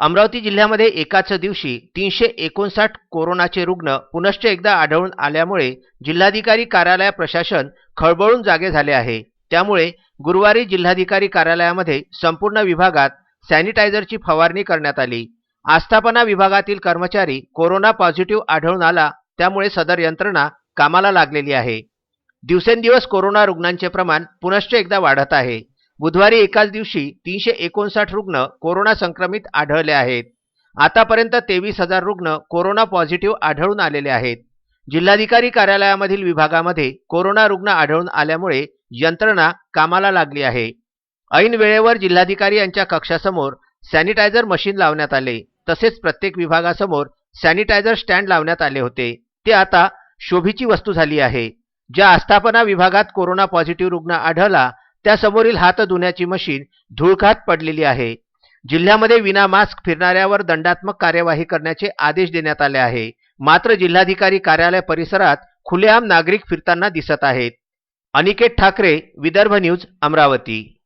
अमरावती जिल्ह्यामध्ये एकाच दिवशी तीनशे एकोणसाठ कोरोनाचे रुग्ण पुनश्च एकदा आढळून आल्यामुळे जिल्हाधिकारी कार्यालय प्रशासन खळबळून जागे झाले आहे. त्यामुळे गुरुवारी जिल्हाधिकारी कार्यालयामध्ये संपूर्ण विभागात सॅनिटायझरची फवारणी करण्यात आली. आस्थापना विभागातील कर्मचारी कोरोना पॉझिटिव्ह आढळून आला त्यामुळे सदर यंत्रणा कामाला लागलेली आहे. दिवसेंदिवस कोरोना रुग्णांचे प्रमाण पुनश्च एकदा वाढत आहे. बुधवारी एकाच दिवशी तीनशे एकोणसाठ रुग्ण कोरोना संक्रमित आढळले आहेत. आतापर्यंत तेवीस हजार रुग्ण कोरोना पॉझिटिव्ह आढळून आलेले आहेत. जिल्हाधिकारी कार्यालयामधील विभागामध्ये कोरोना रुग्ण आढळून आल्यामुळे यंत्रणा कामाला लागली आहे. ऐन वेळेवर जिल्हाधिकारी यांच्या कक्षासमोर सॅनिटायझर मशीन लावण्यात आले. तसेच प्रत्येक विभागासमोर सॅनिटायझर स्टँड लावण्यात आले होते. ते आता शोभीची वस्तू झाली आहे. ज्या आस्थापना विभागात कोरोना पॉझिटिव्ह रुग्ण आढळला त्यासमोरील हात धुण्याची मशीन धुळखात पडलेली आहे. जिल्ह्यामध्ये विना मास्क फिरणाऱ्यावर दंडात्मक कार्यवाही करण्याचे आदेश देण्यात आले आहे. मात्र जिल्हाधिकारी कार्यालय परिसरात खुलेआम नागरिक फिरताना दिसत आहेत. अनिकेत ठाकरे विदर्भ न्यूज अमरावती.